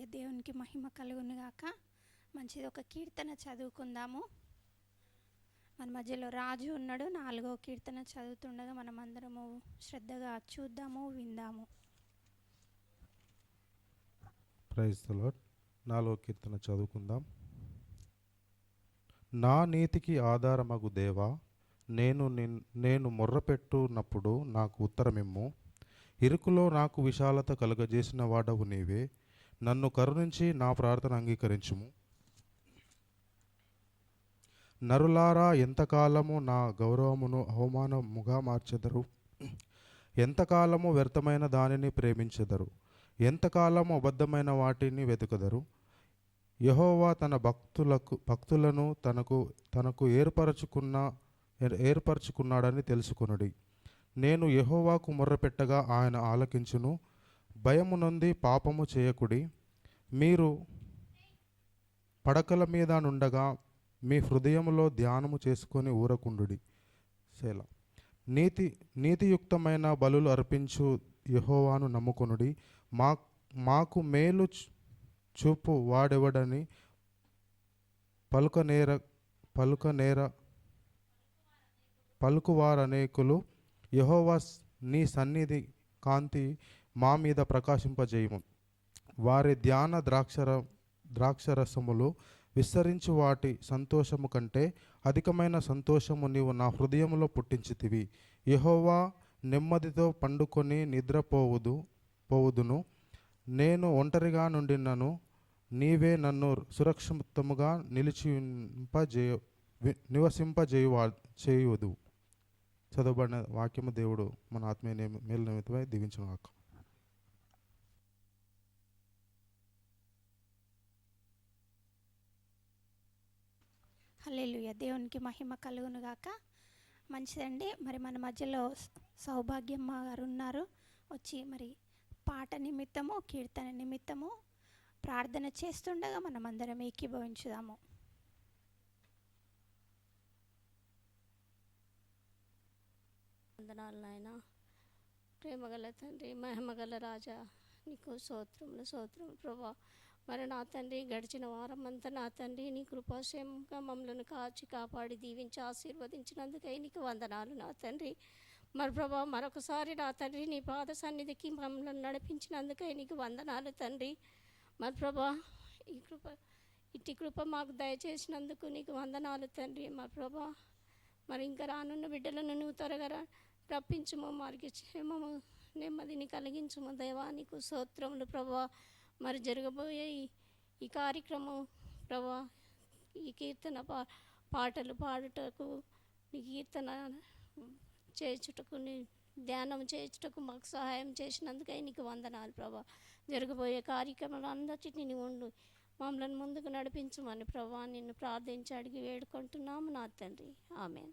హల్లెలూయా దేవునికి మహిమ కలుగును గాక మంచిది ఒక కీర్తన చదువుకుందాము. మన మధ్యలో రాజు ఉన్నాడు నాలుగో కీర్తన చదువుతుండగా మనం అందరము శ్రద్ధగా చూద్దాము విందాము. ప్రైజ్ ద నాలుగో కీర్తన చదువుకుందాం. నా నీతికి ఆధారమగు దేవా నేను నేను మొర్రపెట్టునప్పుడు నాకు ఉత్తరమిమ్ము. ఇరుకులో నాకు విశాలత కలుగజేసిన వాడవు నీవే. నన్ను కరుణించి నా ప్రార్థన అంగీకరించుము. నరులారా ఎంతకాలము నా గౌరవమును అవమానముగా మార్చెదరు ఎంతకాలము వ్యర్థమైన దానిని ప్రేమించెదరు? ఎంతకాలము అబద్ధమైన వాటిని వెతుకదరు? యహోవా తన భక్తులకు భక్తులను తనకు తనకు ఏర్పరచుకున్న ఏర్పరచుకున్నాడని తెలుసుకొనుడి. నేను యహోవాకు మొర్రపెట్టగా ఆయన ఆలకించును. భయము నుండి పాపము చేయకుడి. మీరు పడకల మీద నుండగా మీ హృదయములో ధ్యానము చేసుకొని ఊరకుండుడి. సేల. నీతి నీతియుక్తమైన బలులు అర్పించు యహోవాను నమ్ముకొనుడి. మా మాకు మేలు చూపు వాడెవడని పలుకనేర పలుకనేర పలుకువారనేకులు యహోవా నీ సన్నిధి కాంతి మా మీద ప్రకాశింపజేయము. వారి ధ్యాన ద్రాక్షర ద్రాక్షరసములు విస్తరించి వాటి సంతోషము కంటే అధికమైన సంతోషము నీవు నా హృదయంలో పుట్టించితివి. యహోవా నెమ్మదితో పండుకొని నిద్రపోవుదు పోవుదును. నేను ఒంటరిగా నుండినను నీవే నన్ను సురక్షితముగా నిలిచింపజేయ నివసింపజేయువా చేయుదు. చదవబడిన వాక్యము దేవుడు మన ఆత్మీయ మేలు నిమిత్తమై దీవించిన వాక్యం హల్లెలూయా. దేవునికి మహిమ కలుగును గాక మంచిదండి. మరి మన మధ్యలో సౌభాగ్యమ్మ గారు ఉన్నారు. వచ్చి మరి పాట నిమిత్తము కీర్తన నిమిత్తము ప్రార్థన చేస్తుండగా మనం అందరం ఏకీభవించుదాము. వందనాలు నాయన. ప్రేమగల తండ్రి మహిమగల రాజా నీకు సోత్రములు సోత్రములు ప్రభా. మరి నా తండ్రి గడిచిన వారం అంతా నా తండ్రి నీ కృపాశయంగా మమ్మల్ని కాచి కాపాడి దీవించి ఆశీర్వదించినందుకై నీకు వందనాలు నా తండ్రి. మరి ప్రభా మరొకసారి నా తండ్రి నీ పాద సన్నిధికి మమ్మల్ని నడిపించినందుకై నీకు వందనాలు తండ్రి. మరి ప్రభా ఈ కృప ఇట్టి కృప మాకు దయచేసినందుకు నీకు వందనాలు తండ్రి. మా ప్రభా మరి ఇంకా రానున్న బిడ్డలను నువ్వు త్వరగా రప్పించుము వారికి క్షేమము నెమ్మదిని కలిగించుము. దైవానికి నీకు ప్రభా. మరి జరగబోయే ఈ ఈ కార్యక్రమం ప్రభా ఈ కీర్తన పా పాటలు పాడుటకు నీ కీర్తన చేయుటకు నీ ధ్యానం చేయుటకు మాకు సహాయం చేసినందుకై నీకు వందనాలు ప్రభా. జరగబోయే కార్యక్రమాలు అందరినీ నీవు ఉండు మమ్మల్ని ముందుకు నడిపించమని ప్రభా నిన్ను ప్రార్థించి అడిగి వేడుకుంటున్నాము నా తండ్రి. ఆమె